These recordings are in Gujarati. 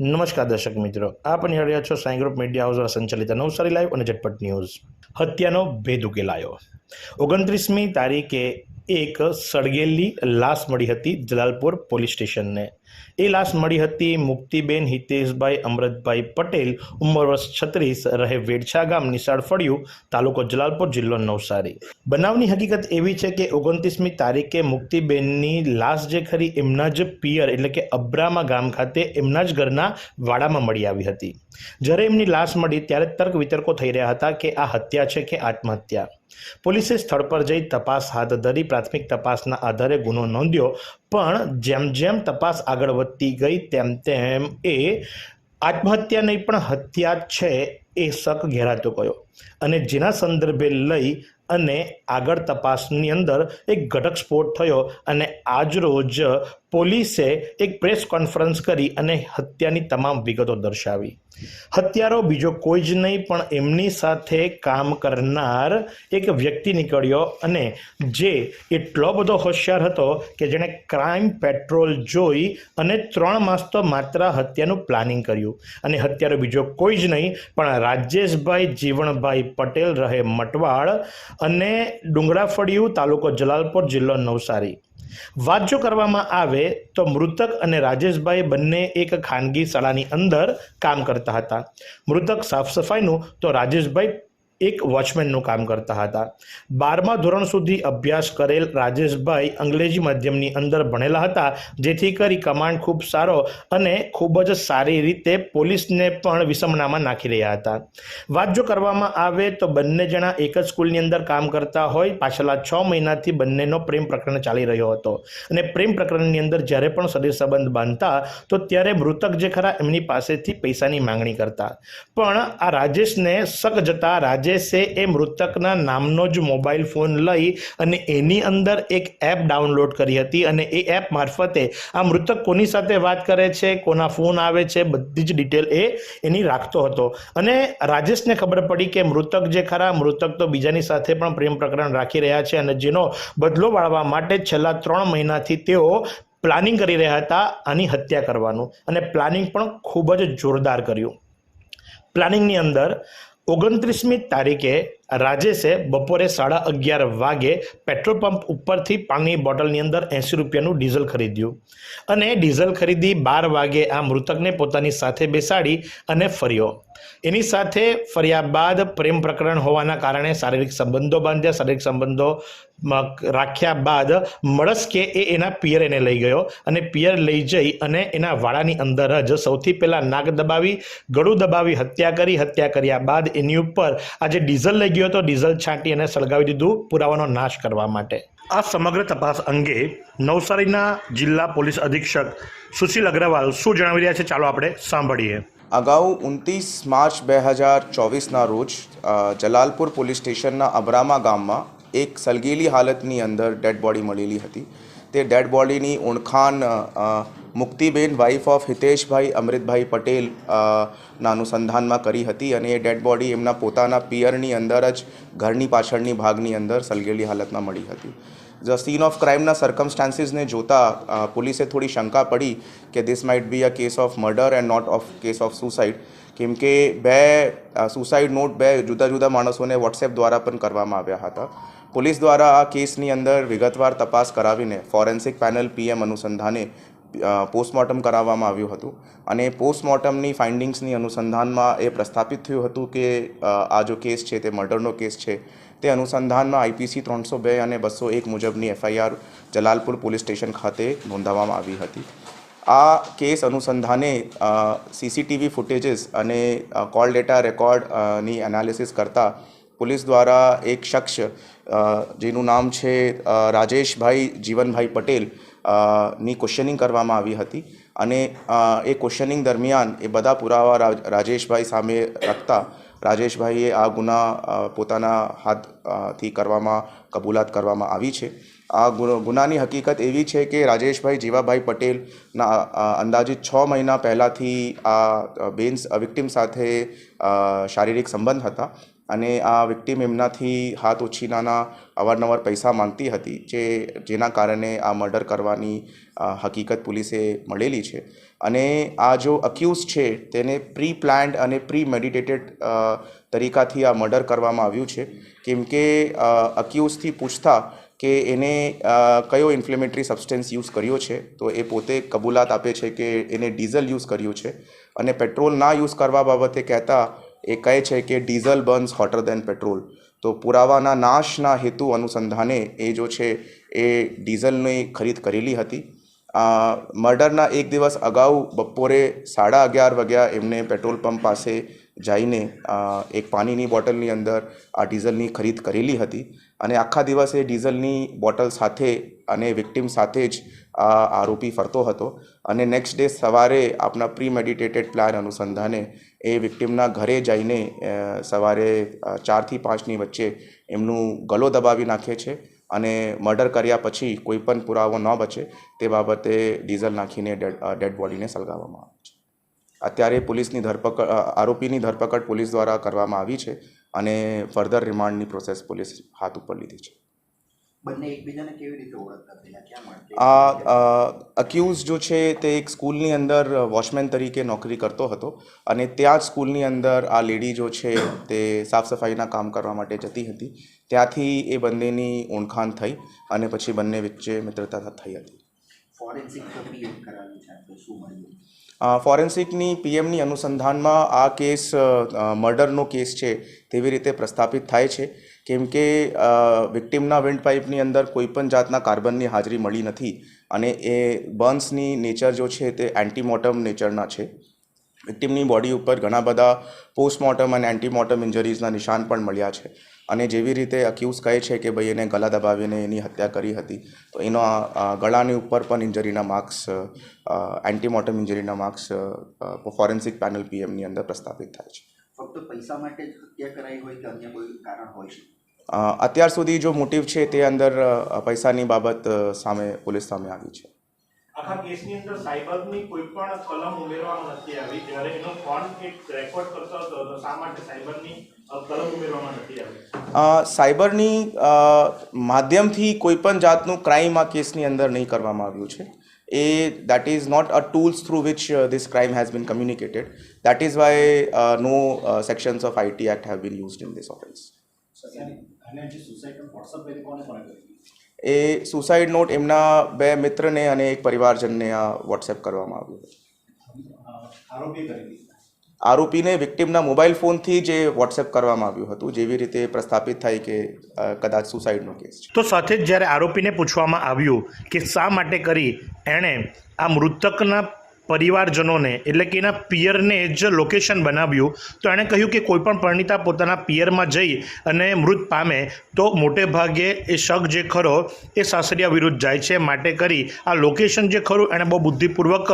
નમસ્કાર દર્શક મિત્રો, આપ નિહાળ્યા છો સાઈ ગ્રુપ મીડિયા હાઉસ દ્વારા સંચાલિત નવસારી લાઈવ અને ઝટપટ ન્યૂઝ. હત્યાનો ભેદ ઉકેલાયો. ઓગણત્રીસમી તારીખે એક સળગેલી લાશ મળી હતી જલાલપુર પોલીસ સ્ટેશનને. એ લાશ મળી હતી મુક્તિબેન હિતેશભાઈ અમૃતભાઈ પટેલ. ઉંમર વર્ષ છત્રીસ, રહે વેડછા ગામ નિશાળ ફળિયું, તાલુકો જલાલપુર જિલ્લો નવસારી. બનાવની હકીકત એવી છે કે ઓગણત્રીસમી તારીખે મુક્તિબેનની લાશ જે ખરી એમના જ પિયર એટલે કે અબ્રામા ગામ ખાતે એમના જ ઘરના વાડામાં મળી આવી હતી. જ્યારે એમની લાશ મળી ત્યારે તર્ક વિતર્કો થઈ રહ્યા હતા કે આ હત્યા છે કે આત્મહત્યા. પોલીસે સ્થળ પર જઈ તપાસ હાથ ધરી પ્રાથમિક તપાસના આધારે ગુનો નોંધ્યો, પણ જેમ જેમ તપાસ આગળ વધતી ગઈ તેમ તેમ એ આત્મહત્યા નહીં, પણ હત્યા છે એ શક ઘેરાતો ગયો. અને જેના સંદર્ભે લઈ અને આગળ તપાસની અંદર એક ઘટક સ્ફોટ થયો અને આજરોજ પોલીસે એક પ્રેસ કોન્ફરન્સ કરી અને હત્યાની તમામ વિગતો દર્શાવી. હત્યારો બીજો કોઈ જ નહીં, પણ એમની સાથે કામ કરનાર એક વ્યક્તિ નીકળ્યો અને જે એટલો બધો હોશિયાર હતો કે જેણે ક્રાઇમ પેટ્રોલ જોઈ અને ત્રણ માસ તો માત્ર હત્યાનું પ્લાનિંગ કર્યું. અને હત્યારો બીજો કોઈ જ નહીં, પણ રાજેશભાઈ જીવણભાઈ પટેલ રહે મટવાડ અને ડુંગરાફળિયું તાલુકો જલાલપુર જિલ્લો નવસારી. વાત જો કરવામાં આવે તો મૃતક અને રાજેશભાઈ બંને એક ખાનગી શાળાની અંદર કામ કરતા હતા. મૃતક સાફ સફાઈનું તો રાજેશભાઈ એક વોચમેનનું કામ કરતા હતા. બારમા ધોરણ સુધી અભ્યાસ કરેલ રાજેશભાઈ અંગ્રેજી માધ્યમની અંદર ભણેલા હતા, જેથી કરી કમાન્ડ ખૂબ સારો અને ખૂબ જ સારી રીતે પોલીસને પણ વિષમનામાં નાખી રહ્યા હતા. વાત જો કરવામાં આવે તો બંને જણા એક જ સ્કૂલની અંદર કામ કરતા હોય, પાછલા છ મહિનાથી બંનેનો પ્રેમ પ્રકરણ ચાલી રહ્યો હતો. અને પ્રેમ પ્રકરણની અંદર જ્યારે પણ શરીર સંબંધ બાંધતા, તો ત્યારે મૃતક જે ખરા એમની પાસેથી પૈસાની માંગણી કરતા. પણ આ રાજેશને સક જતા રાજેશે એ મૃતકના નામનો જ મોબાઈલ ફોન લઈ અને એની અંદર એક એપ ડાઉનલોડ કરી હતી અને એ એપ મારફતે આ મૃતક કોની સાથે વાત કરે છે, કોના ફોન આવે છે, બધી જ ડિટેલ એ એની રાખતો હતો. અને રાજેશને ખબર પડી કે મૃતક જે ખરા, મૃતક તો બીજાની સાથે પણ પ્રેમ પ્રકરણ રાખી રહ્યા છે અને જેનો બદલો વાળવા માટે છેલ્લા ત્રણ મહિનાથી તેઓ પ્લાનિંગ કરી રહ્યા હતા આની હત્યા કરવાનું અને પ્લાનિંગ પણ ખૂબ જ જોરદાર કર્યું. પ્લાનિંગની અંદર ઓગણત્રીસમી તારીખે રાજેશે બપોરે સાડા અગિયાર વાગે પેટ્રોલ પંપ ઉપરથી પાણીની બોટલની અંદર એંસી રૂપિયાનું ડીઝલ ખરીદ્યું. અને ડીઝલ ખરીદી બાર વાગે આ મૃતકને પોતાની સાથે બેસાડી અને ફર્યો. એની સાથે ફર્યા બાદ પ્રેમ પ્રકરણ હોવાના કારણે શારીરિક સંબંધો બાંધ્યા. શારીરિક સંબંધો રાખ્યા બાદ મળસ્કે એ એના પિયર એને લઈ ગયો અને પિયર લઈ જઈ અને એના વાડાની અંદર જ સૌથી પહેલાં નાક દબાવી, ગળું દબાવી, હત્યા કરી. હત્યા કર્યા બાદ એની ઉપર આ જે ડીઝલ લઈ ગયો. હતો ડીઝલ છાંટી અને સળગાવી દીધું પુરાવાનો નાશ કરવા માટે. આ સમગ્ર તપાસ અંગે નવસારીના જિલ્લા પોલીસ અધિક્ષક સુશીલ અગ્રવાલ શું જણાવી રહ્યા છે? ચાલો આપણે સાંભળીએ. અગાઉ ઉનત્રીસ માર્ચ બે હજાર ચોવીસના રોજ જલાલપુર પોલીસ સ્ટેશનના અબ્રામા ગામમાં એક સલગેલી હાલતની અંદર ડેડ બોડી મળેલી હતી. તે ડેડ બોડીની ઓળખાણ મુક્તિબેન વાઇફ ઓફ હિતેશભાઈ, અમૃતભાઈ પટેલ ના અનુસંધાનમાં કરી હતી અને એ ડેડ બોડી એમના પોતાના પિયરની અંદર જ ઘરની પાછળની ભાગની અંદર સલગેલી હાલતમાં મળી હતી. ધ સીન ઓફ ક્રાઇમના સર્કમસ્ટાન્સીસને જોતા પોલીસે થોડી શંકા પડી કે this might be a case of murder and not of case of suicide કેમ કે બે સુસાઇડ નોટ બે જુદા જુદા માણસોને વોટ્સએપ દ્વારા પણ કરવામાં આવ્યા હતા. પોલીસ દ્વારા આ કેસની અંદર વિગતવાર તપાસ કરાવીને ફોરેન્સિક પેનલ પીએમ અનુસંધાને પોસ્ટમોર્ટમ કરાવવામાં આવ્યું હતું. અને પોસ્ટમોર્ટમની ફાઇન્ડિંગ્સની અનુસંધાનમાં એ પ્રસ્થાપિત થયું હતું કે આ જો કેસ છે તે મર્ડરનો કેસ છે, તે અનુસંધાનમાં આઈપીસી ત્રણસો બે અને બસો એક મુજબની એફઆઈઆર જલાલપુર પોલીસ સ્ટેશન ખાતે નોંધાવવામાં આવી હતી. આ કેસ અનુસંધાને સીસીટીવી ફૂટેજીસ અને કોલ ડેટા રેકોર્ડની એનાલિસિસ કરતાં પોલીસ દ્વારા એક શખ્સ જેનું નામ છે રાજેશભાઈ જીવનભાઈ પટેલની ક્વેશ્ચનિંગ કરવામાં આવી હતી. અને એ ક્વેશ્ચનિંગ દરમિયાન એ બધા પુરાવા રાજ- રાજેશભાઈ સામે રાખતા રાજેશભાઈએ આ ગુના પોતાના હાથથી કરવામાં, કબૂલાત કરવામાં આવી છે. આ ગુનો- ગુનાની હકીકત એવી છે કે રાજેશભાઈ જીવાભાઈ પટેલના અંદાજિત છ મહિના પહેલાંથી આ બેન્સ વિક્ટિમ સાથે શારીરિક સંબંધ હતા. અને આ વિક્ટિમ એમનાથી હાથ ઓછીનાના અવારનવાર પૈસા માંગતી હતી, જે જેના કારણે આ મર્ડર કરવાની હકીકત પોલીસે મળેલી છે. અને આ જો અક્યુઝ છે, તેને પ્રી પ્લાન્ડ અને પ્રી મેડિટેટેડ તરીકાથી આ મર્ડર કરવામાં આવ્યું છે. કેમ કે અક્યુઝથી પૂછતા કે એને કયો ઇન્ફ્લેમેટરી સબસ્ટન્સ યુઝ કર્યો છે, તો એ પોતે કબૂલાત આપે છે કે એને ડીઝલ યુઝ કર્યું છે. અને પેટ્રોલ ના યુઝ કરવા બાબતે કહેતા એ કહે છે કે diesel burns hotter than petrol. તો પુરાવાના નાશના હેતુ અનુસંધાને એ જો છે એ ડીઝલની ખરીદ કરેલી હતી. મર્ડરના એક દિવસ અગાઉ બપોરે સાડા અગિયાર વાગ્યા એમને પેટ્રોલ પંપ પાસે જઈને એક પાણીની બોટલની અંદર આ ડીઝલની ખરીદ કરેલી હતી અને આખા દિવસે ડીઝલની બોટલ સાથે અને વિક્ટિમ સાથે જ આ આરોપી ફરતો હતો અને નેક્સ્ટ ડે સવારે આપણા પ્રી મેડિટેટેડ પ્લાન અનુસંધાને એ વિક્ટિમના ઘરે જઈને સવારે ચારથી પાંચની વચ્ચે એમનું ગલો દબાવી નાખે છે અને મર્ડર કર્યા પછી કોઈ પણ પુરાવો ન બચે તે બાબતે ડીઝલ નાખીને ડેડ બોડીને સળગાવવામાં આવે છે. અત્યારે પોલીસની ધરપકડ આરોપીની ધરપકડ પોલીસ દ્વારા કરવામાં આવી છે અને ફર્ધર રિમાન્ડની પ્રોસેસ પોલીસ હાથ ઉપર લીધી છે. આ અક્યુઝ જો છે તે એક સ્કૂલની અંદર વોચમેન તરીકે નોકરી કરતો હતો અને ત્યાં જ સ્કૂલની અંદર આ લેડી જો છે તે સાફ સફાઈના કામ કરવા માટે જતી હતી. ત્યાંથી એ બંનેની ઓળખાણ થઈ અને પછી બંને વચ્ચે મિત્રતા થઈ હતી. ફોરેન્સિક કરાવ્યું છે શું મળ્યું? ફોરેન્સિકની પીએમની અનુસંધાનમાં આ કેસ મર્ડરનો કેસ છે તેવી રીતે પ્રસ્થાપિત થાય છે. કેમ કે વિક્ટિમના વિન્ડ પાઇપની અંદર કોઈપણ જાતના કાર્બનની હાજરી મળી નથી અને એ બર્ન્સની નેચર જો છે તે એન્ટીમોર્ટમ નેચરના છે. વિક્ટિમની બોડી ઉપર ઘણા બધા પોસ્ટમોર્ટમ અને એન્ટીમોર્ટમ ઇન્જરીઝના નિશાન પણ મળ્યા છે. અને જેવી રીતે અક્યુઝ કહે છે કે ભાઈ એને ગળા દબાવીને એની હત્યા કરી હતી તો એનો ગળાની ઉપર પણ ઇન્જરીના માર્ક્સ એન્ટીમોર્ટમ ઇન્જરીના માર્ક્સ ફોરેન્સિક પેનલ પીએમની અંદર પ્રસ્થાપિત થાય છે. ફક્ત પૈસા માટે જ હત્યા કરાઈ હોય કે અન્ય કોઈ કારણ હોય છે? અત્યાર સુધી જો મોટિવ છે તે અંદર પૈસાની બાબત સામે પોલીસ સામે આવી છે. આખા કેસની અંદર સાયબર્ગની કોઈ પણ કલમ ઉમેરવામાં નથી આવી. જ્યારે એનો ફોન્ટ એક રેકોર્ડ કરતો હતો, તો શા માટે સાયબરની સાયબરની માધ્યમથી કોઈ પણ જાતનું ક્રાઇમ આ કેસની અંદર નહીં કરવામાં આવ્યું છે. એ that is not a tools through which this crime has been communicated that is why no sections of IT act have been used in this offence A suicide note એમના બે મિત્રને અને એક પરિવારજનને આ વોટ્સએપ કરવામાં આવ્યું આરોપીને વિક્ટિમના મોબાઈલ ફોનથી જ એ વોટ્સએપ કરવામાં આવ્યું હતું જેવી રીતે પ્રસ્થાપિત થાય કે કદાચ સુસાઇડનો કેસ તો સાથે જ જ્યારે આરોપીને પૂછવામાં આવ્યું કે શા માટે કરી એણે આ મૃતકના પરિવારજનોને, એટલે કે એના પિયરને જ લોકેશન બનાવ્યું, તો એણે કહ્યું કે કોઈપણ પરણિતા પોતાના પિયરમાં જઈ અને મૃત પામે, તો મોટે ભાગે એ શક જે ખરો એ સાસરિયા વિરુદ્ધ જાય છે. માટે કરી આ લોકેશન જે ખરું એણે બહુ બુદ્ધિપૂર્વક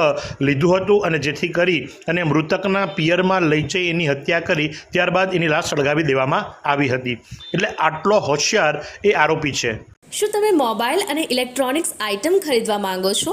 લીધું હતું અને જેથી કરી અને મૃતકના પિયરમાં લઈ જઈ એની હત્યા કરી, ત્યારબાદ એની લાશ સળગાવી દેવામાં આવી હતી. એટલે આટલો હોશિયાર એ આરોપી છે. શું તમે મોબાઈલ અને ઇલેક્ટ્રોનિક્સ આઇટમ ખરીદવા માંગો છો?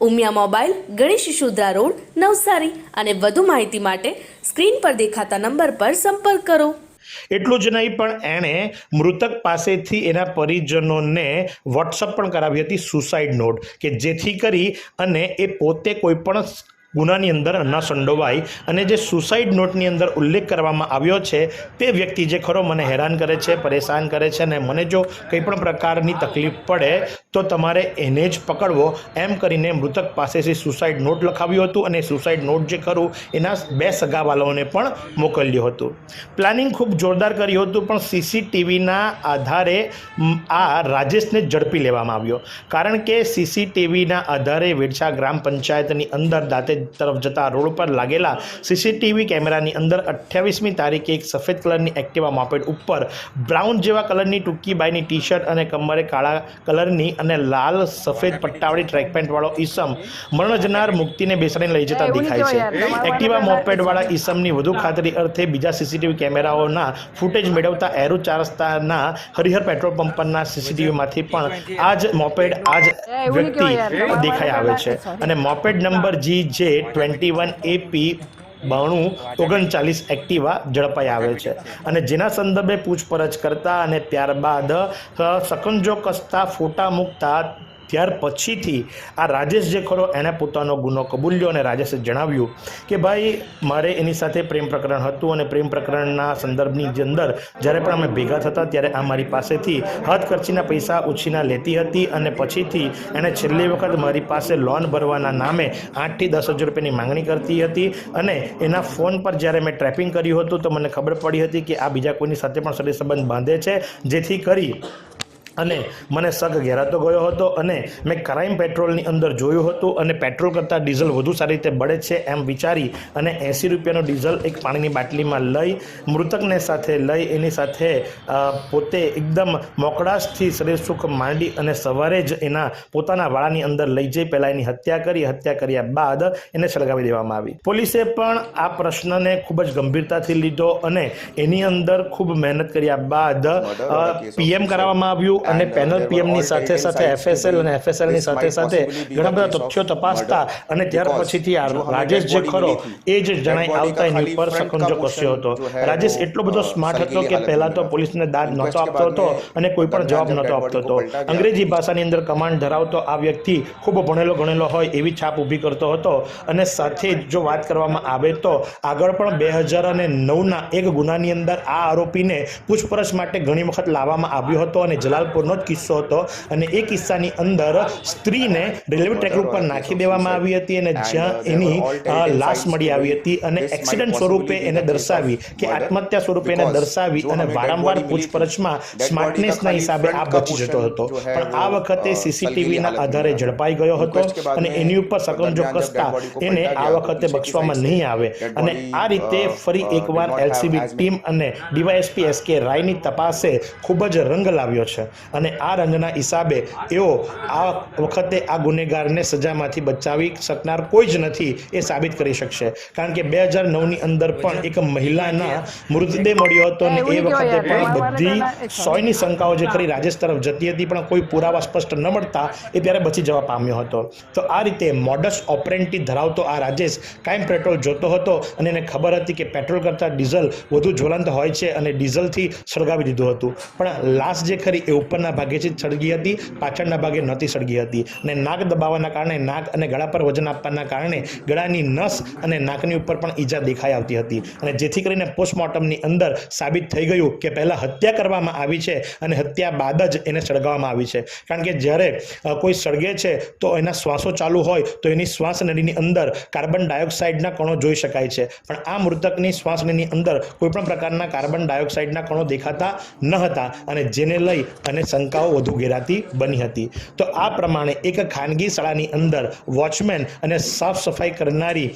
Umiya mobile, Ganesh Shudra road, Navsari. અને વધુ માહિતી માટે સ્ક્રીન પર દેખાતા નંબર પર સંપર્ક કરો. એટલું જ નહીં, પણ એણે મૃતક પાસેથી એના પરિજનોને વોટ્સઅપ પણ કરાવી હતી, સુસાઇડ નોટ, કે જેથી કરી અને એ પોતે કોઈ પણ ગુનાની અંદર ન સંડોવાઈ અને જે સુસાઇડ નોટની અંદર ઉલ્લેખ કરવામાં આવ્યો છે, તે વ્યક્તિ જે ખરો મને હેરાન કરે છે, પરેશાન કરે છે અને મને જો કંઈ પણ પ્રકારની તકલીફ પડે, તો તમારે એને જ પકડવો. એમ કરીને મૃતક પાસેથી સુસાઇડ નોટ લખાવ્યું હતું અને સુસાઇડ નોટ જે ખરું, એના બે સગાવાલાઓને પણ મોકલ્યું હતું. પ્લાનિંગ ખૂબ જોરદાર કર્યું હતું, પણ સીસીટીવીના આધારે આ રાજેશને ઝડપી લેવામાં આવ્યો. કારણ કે સીસીટીવીના આધારે વેડછા ગ્રામ પંચાયતની અંદર દાંતે તરફ જતા રોડ પર લાગેલા સીસીટીવી કેમેરાની અંદર અઠ્યાવીસમી તારીખે એક સફેદ કલરની એક્ટિવા મોપેડ ઉપર બ્રાઉન જેવા કલરની ટૂંકી બાયની ટી શર્ટ અને કમરે કાળા કલરની અને લાલ સફેદ પટ્ટાવાળી ટ્રેક પેન્ટવાળો ઈસમ મરણ જનાર મુક્તિને બેસાડીને લઈ જતા દેખાય છે. એક્ટિવા મોપેડવાળા ઈસમની વધુ ખાતરી અર્થે બીજા સીસીટીવી કેમેરાઓના ફૂટેજ મેળવતા એરુ ચાર રસ્તાના હરિહર પેટ્રોલ પંપ પરના સીસીટીવીમાંથી પણ આ જ મોપેડ આ જ વ્યક્તિ દેખાઈ આવે છે. અને મોપેડ નંબર જી જે ટ્વેન્ટી વન એપી બાણું ઓગણચાલીસ એક્ટિવા ઝડપાઈ આવે છે. અને જેના સંદર્ભે પૂછપરછ કરતા અને ત્યારબાદ સકંજો કસતા ફોટા મૂકતા ત્યાર પછીથી આ રાજેશ જે ખરો એણે પોતાનો ગુનો કબૂલ્યો અને રાજેશે જણાવ્યું કે, ભાઈ, મારે એની સાથે પ્રેમ પ્રકરણ હતું અને પ્રેમ પ્રકરણના સંદર્ભની અંદર જ્યારે પણ અમે ભેગા થતા ત્યારે આ મારી પાસેથી ખર્ચીના પૈસા ઉછીના લેતી હતી અને પછીથી એણે છેલ્લી વખત મારી પાસે લોન ભરવાના નામે આઠથી દસ હજાર રૂપિયાની માંગણી કરતી હતી અને એના ફોન પર જ્યારે મેં ટ્રેપિંગ કર્યું હતું તો મને ખબર પડી હતી કે આ બીજા કોઈની સાથે પણ સરી સંબંધ બાંધે છે, જેથી કરી અને મને શક ઘેરાતો ગયો હતો અને મેં ક્રાઇમ પેટ્રોલની અંદર જોયું હતું અને પેટ્રોલ કરતાં ડીઝલ વધુ સારી રીતે બળે છે એમ વિચારી અને એંસી રૂપિયાનો ડીઝલ એક પાણીની બાટલીમાં લઈ મૃતકને સાથે લઈ એની સાથે પોતે એકદમ મોકળાશથી શરીર સુખ માંડી અને સવારે જ એના પોતાના વાળાની અંદર લઈ જઈ પહેલાં એની હત્યા કરી હત્યા કર્યા બાદ એને સળગાવી દેવામાં આવી. પોલીસે પણ આ પ્રશ્નને ખૂબ જ ગંભીરતાથી લીધો અને એની અંદર ખૂબ મહેનત કર્યા બાદ પીએમ કરાવવામાં આવ્યું અને પેનલ પીએમની સાથે સાથે એફએસએલ અને એફએસએલની સાથે સાથે ઘણા બધા તથ્યો તપાસતા અને ત્યાર પછીથી રાજેશ જે ખરો એ જ જણાઈ આવતા એની પર સખંજો કસ્યો હતો. રાજેશ એટલો બધો સ્માર્ટ હતો કે પહેલા તો પોલીસને દાદ નહોતો આપતો હતો અને કોઈ પણ જવાબ નહોતો આપતો હતો. અંગ્રેજી ભાષાની અંદર કમાન્ડ ધરાવતો આ વ્યક્તિ ખૂબ ભણેલો ગણેલો હોય એવી છાપ ઊભી કરતો હતો. અને સાથે જો વાત કરવામાં આવે તો આગળ પણ બે હજાર અને નવના એક ગુનાની અંદર આ આરોપીને પૂછપરછ માટે ઘણી વખત લાવવામાં આવ્યો હતો અને જલાલ જ કિસ્સો હતો અને એ કિસ્સાની અંદર સ્ત્રીને રેલવે ટ્રેક ઉપર નાખી દેવામાં આવી હતી અને જ્યાં એની લાશ મળી આવી હતી અને એક્સિડન્ટ સ્વરૂપે એને દર્શાવી કે આત્મહત્યા સ્વરૂપે એને દર્શાવી અને વારંવાર પૂછપરછમાં સ્માર્ટનેસના હિસાબે આ બચી જતો હતો. પણ આ વખતે સીસીટીવીના આધારે ઝડપાઈ ગયો હતો અને એની ઉપર સકંજો કસતા એને આ વખતે બક્ષવામાં નહીં આવે. અને આ રીતે ફરી એકવાર એલસીબી ટીમ અને ડીવાયએસપી એસ કે રાયની તપાસે ખૂબ જ રંગ લાવ્યો છે. અને આ રંગના હિસાબે એઓ આ વખતે આ ગુનેગારને સજામાંથી બચાવી શકનાર કોઈ જ નથી એ સાબિત કરી શકશે. કારણ કે બે હજાર નવની અંદર પણ એક મહિલાના મૃતદેહ મળ્યો હતો અને એ વખતે પણ બધી સોયની શંકાઓ જે ખરી રાજેશ તરફ જતી હતી પણ કોઈ પુરાવા સ્પષ્ટ ન મળતા એ ત્યારે બચી જવા પામ્યો હતો. તો આ રીતે મોડસ ઓપરેન્ટી ધરાવતો આ રાજેશ કાયમ પેટ્રોલ જોતો હતો અને એને ખબર હતી કે પેટ્રોલ કરતાં ડીઝલ વધુ જ્વલંત હોય છે અને ડીઝલથી સળગાવી દીધું હતું. પણ લાશ જે ખરી એ ઉપરના ભાગેથી જ સળગી હતી, પાછળના ભાગે નહોતી સળગી હતી. અને નાક દબાવવાના કારણે, નાક અને ગળા પર વજન આપવાના કારણે ગળાની નસ અને નાકની ઉપર પણ ઈજા દેખાઈ આવતી હતી. અને જેથી કરીને પોસ્ટમોર્ટમની અંદર સાબિત થઈ ગયું કે પહેલાં હત્યા કરવામાં આવી છે અને હત્યા બાદ જ એને સળગાવવામાં આવી છે. કારણ કે જ્યારે કોઈ સળગે છે, તો એના શ્વાસો ચાલુ હોય, તો એની શ્વાસ નળીની અંદર કાર્બન ડાયોક્સાઇડના કણો જોઈ શકાય છે. પણ આ મૃતકની શ્વાસ નળીની અંદર કોઈપણ પ્રકારના કાર્બન ડાયોક્સાઇડના કણો દેખાતા ન હતા અને જેને લઈ અને શંકાઓ વધુ ઘેરાતી બની હતી. તો આ પ્રમાણે એક ખાનગી શાળાની અંદર વોચમેન અને સાફ સફાઈ કરનારી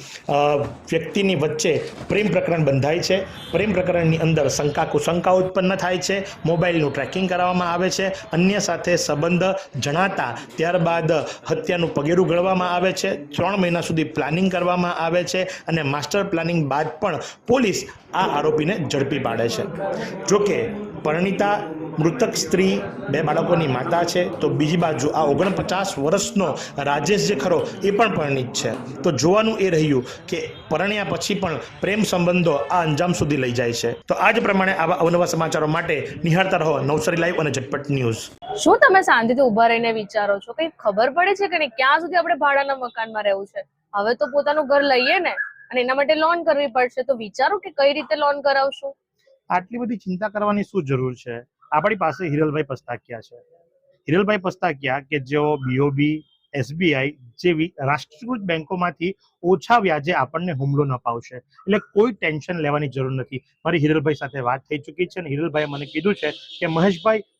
વ્યક્તિની વચ્ચે પ્રેમ પ્રકરણ બંધાય છે. પ્રેમ પ્રકરણની અંદર શંકા કુશંકા ઉત્પન્ન થાય છે. મોબાઈલનું ટ્રેકિંગ કરવામાં આવે છે. અન્ય સાથે સંબંધ જણાતા ત્યારબાદ હત્યાનું પગેરું ગણવામાં આવે છે. ત્રણ મહિના સુધી પ્લાનિંગ કરવામાં આવે છે અને માસ્ટર પ્લાનિંગ બાદ પણ પોલીસ આ આરોપીને ઝડપી પાડે છે. જોકે, પરણિતા મૃતક સ્ત્રી બે બાળકોની માતા છે. તો બીજી બાજુ આ ઓગણપચાસ વર્ષનો રાજેશ જે ખરો એ પણ પરણિત છે. તો જોવાનું એ રહ્યું કે પરણ્યા પછી પણ પ્રેમ સંબંધો આ અંજામ સુધી લઈ જાય છે. તો આ જ પ્રમાણે આવા અવનવા સમાચારો માટે નિહાળતા રહો નવસારી લાઈવ અને ઝટપટ ન્યૂઝ. શું તમે શાંતિથી ઊભા રહીને વિચારો છો? કઈ ખબર પડે છે કે નહીં? ક્યાં સુધી આપણે ભાડાના મકાનમાં રહેવું છે? હવે તો પોતાનું ઘર લઈએ ને અને એના માટે લોન કરવી પડશે. તો વિચારો કે કઈ રીતે લોન કરાવશું? આટલી બધી ચિંતા કરવાની શું જરૂર છે? આપણી પાસે હિરલભાઈ પસ્તાકિયા છે. હિરલભાઈ પસ્તાકિયા કે જેઓ બીઓબી એસબીઆઈ જેવી રાષ્ટ્રીયકૃત બેંકોમાંથી ઓછા વ્યાજે આપણને હુમલો ન અપાવશે. એટલે કોઈ ટેન્શન લેવાની જરૂર નથી. મારી હિરલભાઈ સાથે વાત થઈ ચૂકી છે અને હિરલભાઈએ મને કીધું છે કે મહેશભાઈ